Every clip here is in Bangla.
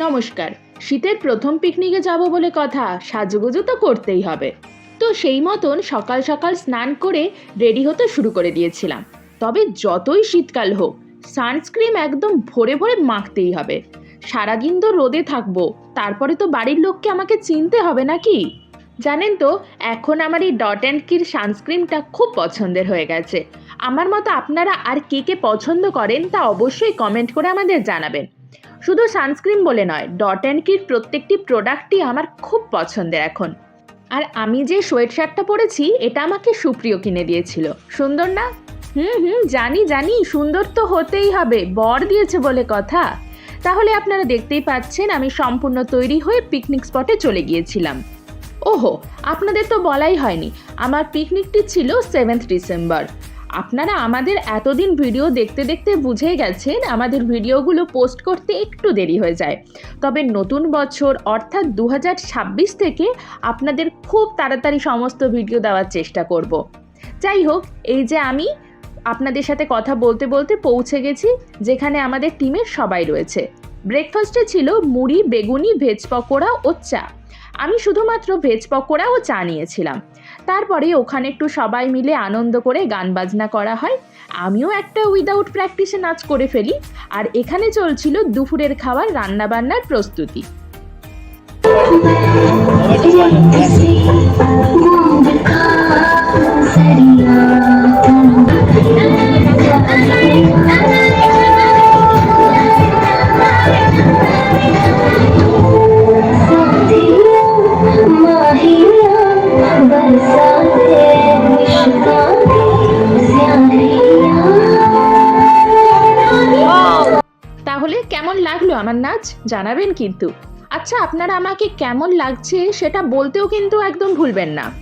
নমস্কার। শীতের প্রথম পিকনিকে যাব বলে কথা সাজুগুজু তো করতেই হবে। তো সেই মতন সকাল সকাল স্নান করে রেডি হতে শুরু করে দিয়েছিলাম। তবে যতই শীতকাল হোক সানস্ক্রিন একদম ভরে ভরে মাখতেই হবে। সারাদিন তো রোদে থাকব, তারপরে তো বাড়ির লোককে আমাকে চিনতে হবে নাকি? জানেন তো, এখন আমার এই ডট অ্যান্ড কির সানস্ক্রিনটা খুব পছন্দের হয়ে গেছে। আমার মতো আপনারা আর কে কে পছন্দ করেন তা অবশ্যই কমেন্ট করে আমাদের জানাবেন। শুধু সানস্ক্রিন বলে নয়, ডট অ্যান্ড কির প্রত্যেকটি প্রোডাক্টই আমার খুব পছন্দের এখন। আর আমি যে সোয়েট শার্টটা পরেছি, এটা আমাকে সুপ্রিয় কিনে দিয়েছিল। সুন্দর না? হুম হুম, জানি জানি, সুন্দর তো হতেই হবে, বর দিয়েছে বলে কথা। তাহলে আপনারা দেখতেই পাচ্ছেন, আমি সম্পূর্ণ তৈরি হয়ে পিকনিক স্পটে চলে গিয়েছিলাম। ওহো, আপনাদের তো বলাই হয়নি, আমার পিকনিকটি ছিল সেভেন্থ ডিসেম্বর আপনারা আমাদের এতদিন ভিডিও দেখতে দেখতে বুঝেই গেছেন, আমাদের ভিডিওগুলো পোস্ট করতে একটু দেরি হয়ে যায়। তবে নতুন বছর অর্থাৎ দু হাজার ছাব্বিশ থেকে আপনাদের খুব তাড়াতাড়ি সমস্ত ভিডিও দেওয়ার চেষ্টা করব। যাই হোক, এই যে আমি আপনাদের সাথে কথা বলতে বলতে পৌঁছে গেছি, যেখানে আমাদের টিমের সবাই রয়েছে। ব্রেকফাস্টে ছিল মুড়ি, বেগুনি, ভেজ পকোড়া ও চা। আমি শুধুমাত্র ভেজ পকোড়া ও চা নিয়েছিলাম। তারপরে ওখানে একটু সবাই মিলে আনন্দ করে গান বাজনা করা হয়। আমিও একটা উইদাউট প্র্যাকটিসে নাচ করে ফেলি। আর এখানে চলছিল দুপুরের খাবার রান্নাবান্নার প্রস্তুতি। তাহলে কেমন লাগল আমার নাচ? জানাবেন কিন্তু। আচ্ছা আপনারা আমাকে কেমন লাগছে সেটা বলতেও কিন্তু একদম ভুলবেন না।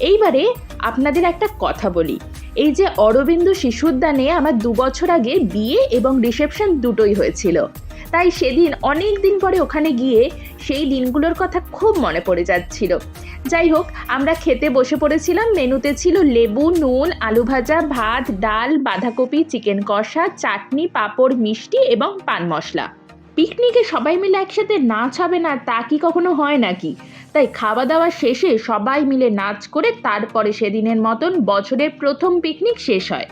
এইবারে আপনাদের একটা কথা বলি। এই যে অরবিন্দ শিশুদ্যানে আমার দু বছর আগে বিয়ে এবং রিসেপশন দুটোই হয়েছিল। তাই সেদিন অনেক দিন পরে ওখানে গিয়ে সেই দিনগুলোর কথা খুব মনে পড়ে যাচ্ছিল। যাই হোক, আমরা খেতে বসে পড়েছিলাম। মেনুতে ছিল লেবু, নুন, আলু ভাজা, ভাত, ডাল, বাঁধাকপি, চিকেন কষা, চাটনি, পাঁপড়, মিষ্টি এবং পান মশলা। পিকনিকে সবাই মিলে একসাথে নাচ হবে না তা কি কখনো হয় নাকি? তাই খাওয়া দাওয়া শেষে সবাই মিলে নাচ করে তারপরে সেদিনের মতন বছরের প্রথম পিকনিক শেষ হয়।